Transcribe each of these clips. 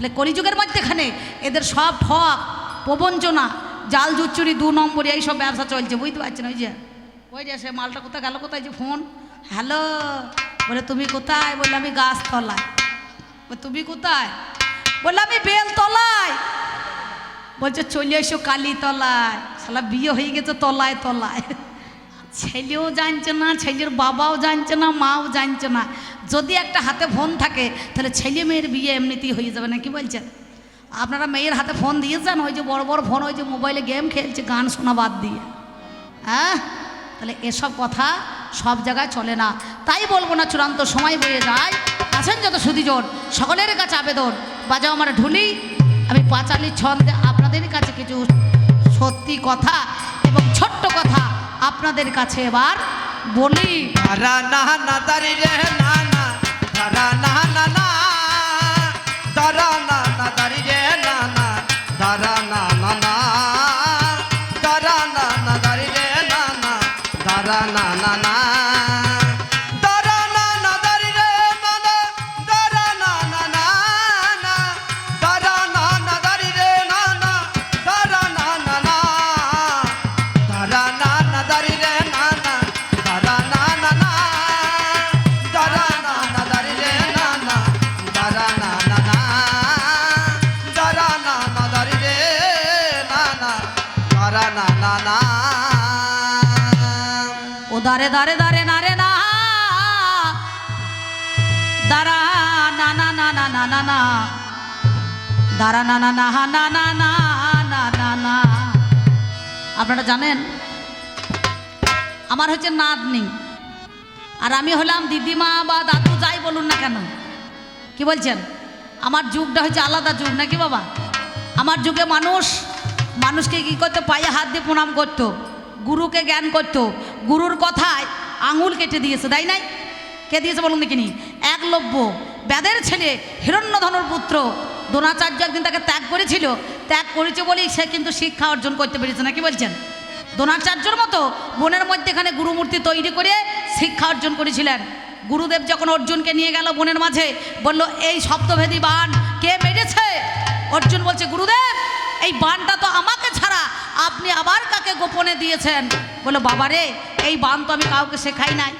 তাহলে কলিযুগের মধ্যেখানে এদের সব ঠক প্রবঞ্চনা জাল জুচ্চুরি দু নম্বরে এইসব ব্যবসা চলছে বুঝতে পারছেন ওই যে? ওই যে সে মালটা কোথায় গেল কোথায় যে ফোন? হ্যালো বলে তুমি কোথায়? বললে আমি গাছতলায়। বলে, তুমি কোথায়? বললে আমি বেলতলায়। বলছে চলে এসো কালীতলায়। শালা বিয়ে হয়ে গেছে তলায় তলায় ছেলেও জানছে না, ছেলের বাবাও জানছে না, মাও জানছে না। যদি একটা হাতে ফোন থাকে, তাহলে ছেলে মেয়ের বিয়ে এমনিতেই হয়ে যাবে না, কি বলছেন? আপনারা মেয়ের হাতে ফোন দিয়েছেন, ওই যে বড় বড় ফোন ওই যে মোবাইলে গেম খেলছে, গান শোনা বাদ দিয়ে। হ্যাঁ? তাহলে এসব কথা সব জায়গায় চলে না। তাই বলব না, চূড়ান্ত সময় বয়ে যায়। আছেন যত সুদীজন, সকলের কাছে আবেদন। বাজাও আমার ঢুলি, আমি পাঁচালি ছন্দে আপনাদের কাছে কিছু সত্যি কথা এবং ছোট্ট কথা আপনাদের কাছে এবার বলি। ধারা না দারি রে, না না। না না না। না না দারি রে। ও দারে দারে দারে না রে না দাঁড়া না না না না না না না দাঁড়া না না না না না না না না না আপনারা জানেন আমার হচ্ছে নাতনি আর আমি হলাম দিদিমা বা দাদু যাই বলুন না কেন কি বলছেন আমার যুগটা হচ্ছে আলাদা যুগ নাকি বাবা আমার যুগে মানুষ মানুষকে কী করতো পায়ে হাত দিয়ে প্রণাম করতো গুরুকে জ্ঞান করতো। গুরুর কথায় আঙুল কেটে দিয়েছে, তাই নাই? কে দিয়েছে বলুন দেখিনি? একলব্য। ব্যাদের ছেলে, হিরণ্যধনুর পুত্র। দ্রোণাচার্য একদিন তাকে ত্যাগ করেছিল। ত্যাগ করেছে বলেই সে কিন্তু শিক্ষা অর্জন করতে পেরেছে, নাকি বলছেন? দ্রোণাচার্যর মতো বনের মধ্যেখানে গুরুমূর্তি তৈরি করে শিক্ষা অর্জন করেছিলেন। গুরুদেব যখন অর্জুনকে নিয়ে গেল বনের মাঝে, বলল, এই শব্দভেদী বান কে মেরেছে? অর্জুন বলছে, গুরুদেব, এই বানটা তো আমাকে আপনি আবার কাকে গোপনে দিয়েছেন? বলল বাবারে, এই বান তো আমি কাউকে শেখাই নাই।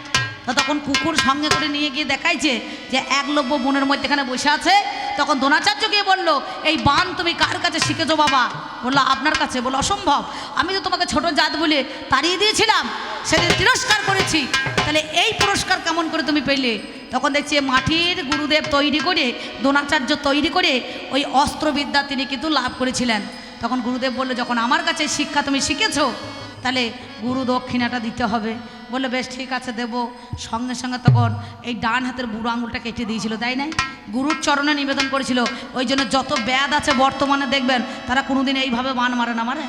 তা তখন কুকুর সঙ্গে করে নিয়ে গিয়ে দেখাইছে যে একলব্য বনের মধ্যেখানে বসে আছে। তখন দ্রোণাচার্য গিয়ে বলল, এই বান তুমি কার কাছে শিখেছো বাবা? বলল, আপনার কাছে। বলো অসম্ভব। আমি তো তোমাকে ছোট জাত বলে তাড়িয়ে দিয়েছিলাম। সেদিন তিরস্কার করেছি। তাহলে এই পুরস্কার কেমন করে তুমি পেলে? তখন দেখছি মাটির গুরুদেব তৈরি করে, দ্রোণাচার্য তৈরি করে ওই অস্ত্রবিদ্যা তিনি কিন্তু লাভ করেছিলেন। তখন গুরুদেব বলল, যখন আমার কাছে শিক্ষা তুমি শিখেছো, তাহলে গুরু দক্ষিণাটা দিতে হবে। বলল, বেশ, ঠিক আছে, দেব। সঙ্গে সঙ্গে তখন এই ডান হাতের বুড়ো আঙুলটা কেটে দিয়েছিল, তাই নাই? গুরুর চরণে নিবেদন করেছিল, ওই জন্য যত ব্যাদ আছে বর্তমানে দেখবেন, তারা কোনোদিন এইভাবে মান মারে না, মারে।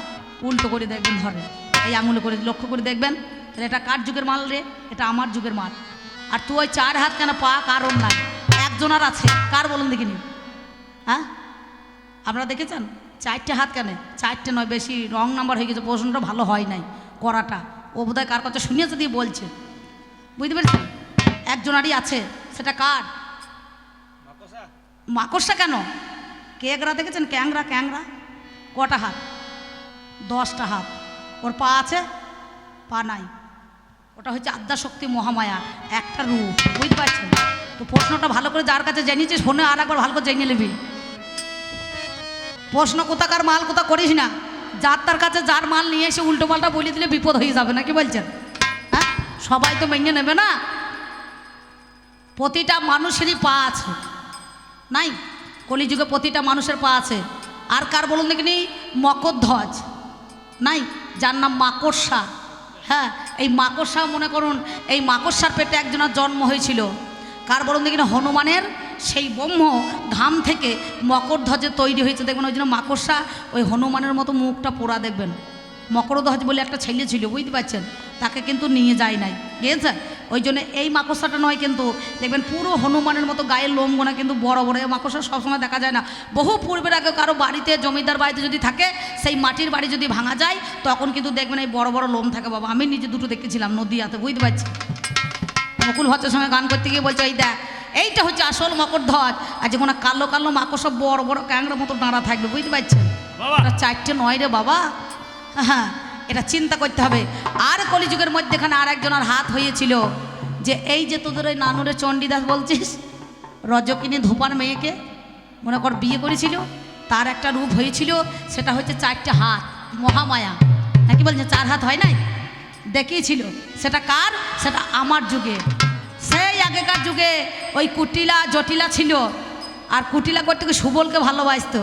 উল্টো করে দেখবেন ধরে। এই আঙুলে করে, লক্ষ্য করে দেখবেন, তাহলে এটা কার যুগের মাল রে? এটা আমার যুগের মাল। আর তুই ওই চার হাত কেন পা কারণ নাই? একজনার আছে, কার বলুন দেখিনি? হ্যাঁ? আপনারা দেখেছেন? চারটে হাত কেন? চারটে নয় বেশি রং নাম্বার হয়ে গেছে প্রশ্নটা ভালো হয় নাই করাটা। ও বোধহয় কার কথা শুনিয়েছে দিয়ে বলছে। বুঝতে পেরেছেন? একজনারই আছে সেটা কার? মাকড়সা। কেন? কেকরা দেখেছেন? ক্যাংরা ক্যাংরা কটা হাত? দশটা হাত। ওর পা আছে? পা নাই। ওটা হচ্ছে আদ্যাশক্তি মহামায়া একটা রূপ। বুঝতে পারছেন? তো প্রশ্নটা ভালো করে যার কাছে জেনেছিস ফোনে আর একবার ভালো করে জেনে নিবি। প্রশ্ন কোথাকার মাল কোথা করিস না? যার তার কাছে যার মাল নিয়ে এসে উল্টো পাল্টা বলে দিলে বিপদ হয়ে যাবে না কি বলছেন? হ্যাঁ? সবাই তো মেনে নেবে না? প্রতিটা মানুষেরই পা আছে। নাই? কলিযুগে প্রতিটা মানুষের পা আছে। আর কার বলুন দেখিনি? মকরধ্বজ নাই? যার নাম মাকড়সা। হ্যাঁ এই মাকড়সা মনে করুন, এই মাকড়সার পেটে একজনের জন্ম হয়েছিল। কার বলুন দেখিনি? হনুমানের সেই ব্রহ্ম ঘাম থেকে মকরধ্বজে তৈরি হয়েছে। দেখবেন ওই জন্য মাকড়সা ওই হনুমানের মতো মুখটা পোড়া দেখবেন। মকরধ্বজ বলে একটা ছেলে ছিল, বুঝতে পারছেন? তাকে কিন্তু নিয়ে যায় নাই। বুঝেছেন? ওই জন্য এই মাকড়সাটা নয় কিন্তু দেখবেন পুরো হনুমানের মতো গায়ের লোম গোনা কিন্তু বড় বড়। এই মাকড়সা সবসময় দেখা যায় না। বহু পূর্বের আগে কারও বাড়িতে, জমিদার বাড়িতে যদি থাকে, সেই মাটির বাড়ি যদি ভাঙা যায়, তখন কিন্তু দেখবেন এই বড় বড় লোম থাকে। বাবা, আমি নিজে দুটো দেখেছিলাম নদীয়াতে, বুঝতে পারছি মুকুল ভট্টের সঙ্গে গান করতে গিয়ে বলছে, এই দেখ এইটা হচ্ছে আসল মাকড় ধ্বজ আর যে কোনো কালো কালো মাকড় সব বড় বড় ক্যাংরার মতো দাঁড়া থাকবে বুঝতে পারছেন? বাবা। এটা চারটে নয় রে বাবা। হ্যাঁ এটা চিন্তা করতে হবে। আর কলিযুগের মধ্যেখানে আর একজনের হাত হয়েছিল যে এই যে তোদের ওই নানুরে চণ্ডীদাস বলছিস রজকিনী ধোপার মেয়েকে মনে কর বিয়ে করেছিল তার একটা রূপ হয়েছিল সেটা হচ্ছে চারটে হাত মহামায়া। নাকি বলছে চার হাত হয় নাই? দেখিয়েছিল। সেটা কার? সেটা আমার যুগে। আগেকার যুগে ওই কুটিলা, জটিলা ছিল। আর কুটিলা করতে সুবলকে ভালোবাসত।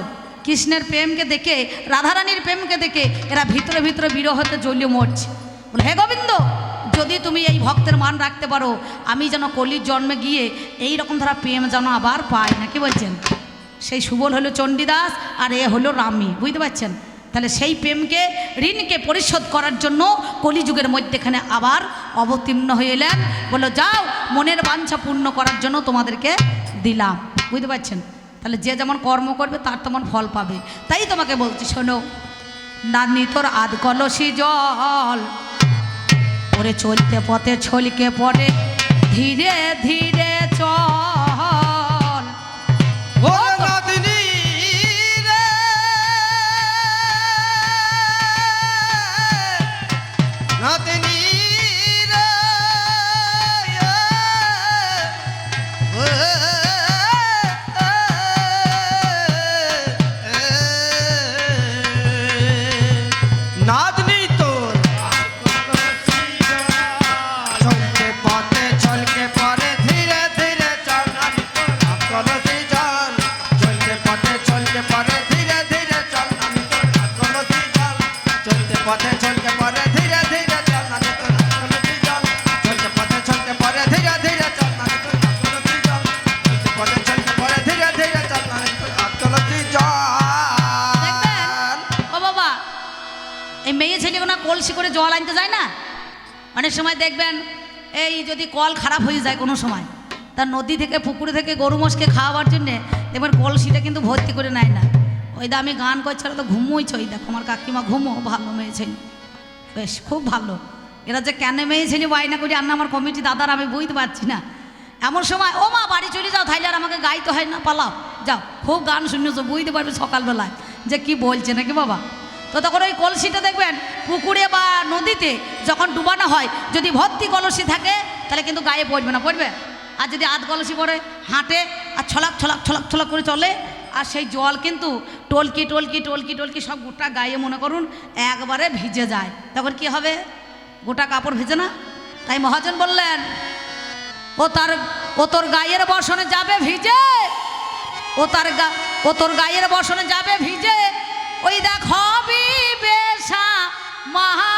কৃষ্ণের প্রেমকে দেখে, রাধারানীর প্রেমকে দেখে এরা ভিতরে ভিতরে বিরহতে জ্বলিয়ে মরছে। বলে, হে গোবিন্দ, যদি তুমি এই ভক্তের মান রাখতে পারো, আমি যেন কলির জন্মে গিয়ে এই রকম ধারা প্রেম যেন আবার পাই। না, কি বলছেন? সেই সুবল হলো চণ্ডীদাস আর এ হলো রামী, বুঝতে পারছেন? তাহলে সেই প্রেমকে, ঋণকে পরিশোধ করার জন্য কলিযুগের মধ্যেখানে আবার অবতীর্ণ হয়ে এলেন। বলল, যাও, মনের বাঞ্ছা পূর্ণ করার জন্য তোমাদেরকে দিলাম। বুঝতে পারছেন? তাহলে যে যেমন কর্ম করবে, তার তেমন ফল পাবে। তাই তোমাকে বলছি, শোনো, নানি তোর আধ কলসি জল, ওরে চলতে পথে ছলকে পড়ে, ধীরে ধীরে চল। ও নদিনী কলসি করে জল আনতে যায় না? অনেক সময় দেখবেন, এই যদি কল খারাপ হয়ে যায় কোনো সময় তার নদী থেকে, পুকুরে থেকে গরু মোষকে খাওয়াবার জন্যে দেখবেন কলসিটা কিন্তু ভর্তি করে নেয় না। ওই দা আমি গান করছি তো ঘুমোইছ ওই দেখো আমার কাকিমা ঘুমো, ভালো মেয়ে বেশ, খুব ভালো। এরা যে কেন মেয়ে ছেলে করি আর না আমার কমিটি দাদার, আমি বুঝতে পারছি না। এমন সময়, ও মা, বাড়ি চলে যাও, তাইলে আর আমাকে গাইতে হয় না, পালাও। যাও, খুব গান শুনেছো, বুঝতে পারবে সকালবেলায়। যে কি বলছে নাকি বাবা? তো তখন ওই কলসিটা দেখবেন, পুকুরে বা নদীতে যখন ডুবানো হয়, যদি ভর্তি কলসি থাকে, তাহলে কিন্তু গায়ে পড়বে না, পড়বে? আর যদি আধ কলসি পড়ে, হাঁটে, আর ছলাক ছলাক ছলাক ছলাক করে চলে, আর সেই জল কিন্তু টলকি টলকি টলকি টলকি সব গোটা গায়ে, মনে করুন, একবারে ভিজে যায়। তখন কি হবে? গোটা কাপড় ভিজে না? তাই মহাজন বললেন, ও তার, ও তোর গায়ের বসনে যাবে ভিজে! ও তার গা, ও তোর গায়ের বসনে যাবে ভিজে! ওই দেখ হবি বেশা মহা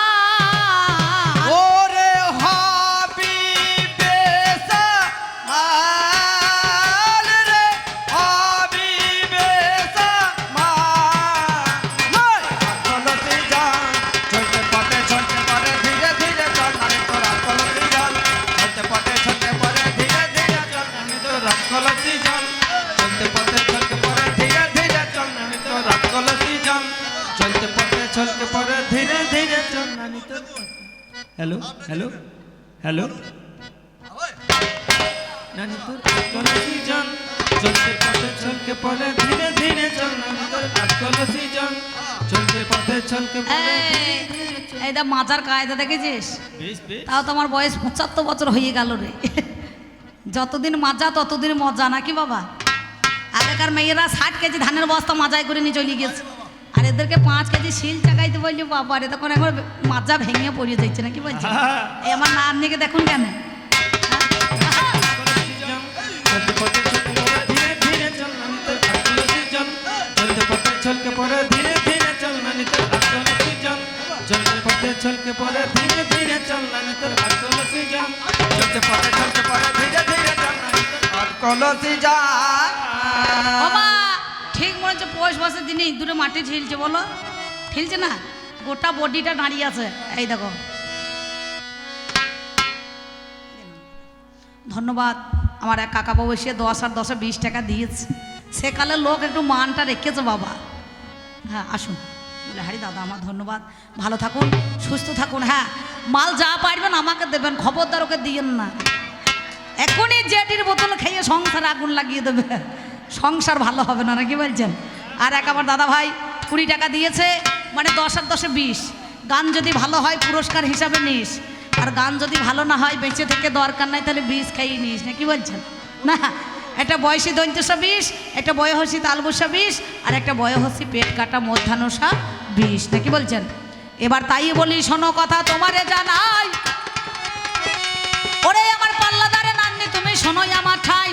ধীরে ধীরে চল তোরা হ্যালো হ্যালো হ্যালো নানি তোর কলসি জন চলতে পথে চলকে পড়ে ধীরে ধীরে চল নানি তোর কলসি জন চলতে পথে চলকে পড়ে এই এই দা মাজার কায়দা দেখেছিস? তাও তো আমার বয়স পঁচাত্তর বছর হয়ে গেল রে। যতদিন মাজা ততদিন মজা নাকি বাবা? আগেকার মেয়েরা ষাট কেজি ধানের বস্তা মাজাই করে নিয়ে চলে গেছে। আর এদেরকে পাঁচ কেজি শিল চাকাইতে বললি বাবা রে তখন একবার মাজা ভেঙে পড়িয়ে যাচ্ছে নাকি বলছে? এই আমার নাতনিকে দেখুন কেন চলকে পড়ে ধীরে ধীরে চল নানি তোর কলসি জন চলতে পথে চলকে পড়ে ধীরে ধীরে চল নানি তোর কলসি জন চলতে পথে চলকে পড়ে ধীরে ধীরে চল নানি তোর কলসি জন হচ্ছে পৌষ মাসের দিনে দূরে মাটি ঠেলছে বলো? ঠেলছে না? গোটা বডিটা দাঁড়িয়ে আছে। এই দেখো। ধন্যবাদ। আমার এক কাকা বাবু এসে দশ আর দশে বিশ টাকা দিয়েছে। সেকালের লোক একটু মানটা রেখেছে বাবা। হ্যাঁ আসুন। বলে, হারি দাদা, আমার ধন্যবাদ। ভালো থাকুন, সুস্থ থাকুন। হ্যাঁ মাল যা পারবেন আমাকে দেবেন, খবরদার ওকে দিয়েন না। এখনই জেডির বোতল খেয়ে সংসার আগুন লাগিয়ে দেবে। সংসার ভালো হবে না, নাকি বলছেন? আর এক আমার দাদা ভাই কুড়ি টাকা দিয়েছে মানে দশ আর দশে বিশ। গান যদি ভালো হয়, পুরস্কার হিসাবে নিস। আর গান যদি ভালো না হয়, বেঁচে থেকে দরকার নাই, তাহলে বিষ খেয়ে নিস না কি বলছেন? না, একটা বয়সী দৈন্তসা বিষ, একটা বয়সী তালবসা বিষ, আর একটা বয়সী পেট কাটা মধ্যাহ্নসা বিষ, নাকি বলছেন? এবার তাই বলি, শোনো কথা তোমারে জানাই। ওরে আমার পাল্লাদারে নান্নি, তুমি শোনোই আমার ঠাই।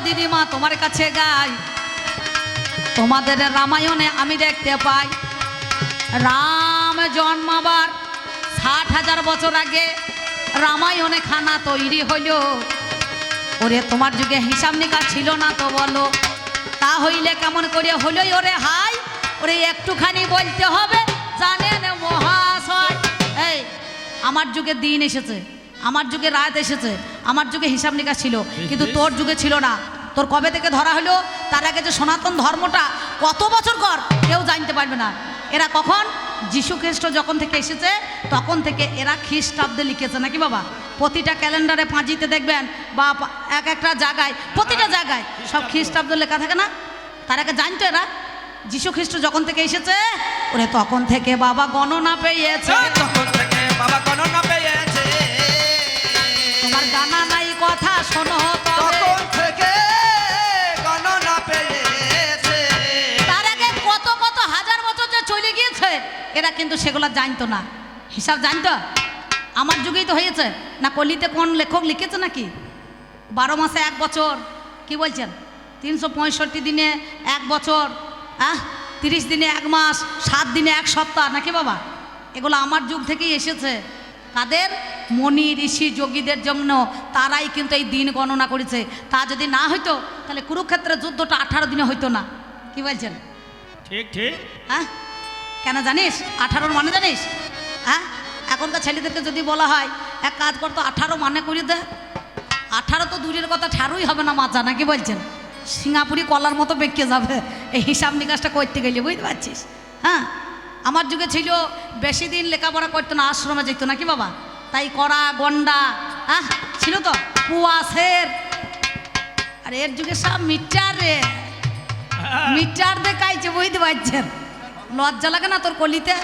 দিদিমা, তোমার কাছে গাই। তোমাদের রামায়ণে আমি দেখতে পাই। রাম জন্মাবার ষাট হাজার বছর আগে রামায়ণে খানা তৈরি হইল। ওরে, তোমার যুগে হিসাব নিকা ছিল না তো বলো। তা হইলে কেমন করে হইল ওরে, হাই, ওরে, একটুখানি বলতে হবে। জানেন মহাশয়, এই, আমার যুগে দিন এসেছে। আমার যুগে রাত এসেছে, আমার যুগে হিসাব নিকাশ ছিল, কিন্তু তোর যুগে ছিল না। তোর কবে থেকে ধরা হলো, তার আগে যে সনাতন ধর্মটা কত বছর কর কেউ জানতে পারবে না। এরা কখন? যীশু খ্রিস্ট যখন থেকে এসেছে, তখন থেকে এরা খ্রিস্টাব্দে লিখেছে, নাকি বাবা? প্রতিটা ক্যালেন্ডারে পাঁজিতে দেখবেন বা এক একটা জায়গায়, প্রতিটা জায়গায় সব খ্রিস্টাব্দ লেখা থাকে না? তার আগে জানতো এরা? যীশু খ্রিস্ট যখন থেকে এসেছে, ওরে তখন থেকে বাবা গণনা পেয়েছে। তখন সেগুলো জানতো না। হিসাব জানতো? আমার যুগেই তো হয়েছে। না কলিতে কোন লেখক লিখেছে নাকি? বারো মাসে এক বছর। কি বলছেন? তিনশো পঁয়ষট্টি দিনে এক বছর। আহ? তিরিশ দিনে এক মাস সাত দিনে এক সপ্তাহ নাকি বাবা? এগুলো আমার যুগ থেকেই এসেছে। কাদের? মণি ঋষি যোগীদের জন্য তারাই কিন্তু এই দিন গণনা করেছে। তা যদি না হইতো তাহলে কুরুক্ষেত্রের যুদ্ধটা আঠারো দিনে হইতো না। কি বলছেন? ঠিক ঠিক। হ্যাঁ কেন জানিস? আঠারোর মানে জানিস? হ্যাঁ? এখনকার ছেলেদেরকে যদি বলা হয়, এক কাজ করতো আঠারো মানে করে দে। আঠারো তো দূরের কথা, ঠারুই হবে না মাচা নাকি বলছেন? সিঙ্গাপুরি কলার মতো বেঁকে যাবে। এই হিসাব নিকাশটা করতে গেলে, বুঝতে পারছিস? হ্যাঁ? আমার যুগে ছিল, বেশি দিন লেখাপড়া করতো না, আশ্রমে যেত নাকি বাবা? তাই করা গন্ডা হ্যাঁ? ছিল তো? কুয়াশের আর এর যুগে সব মিটার। রে মিটার দেখাইছে, বুঝতে পারছেন? লজ্জা লাগে না তোর কলিতে?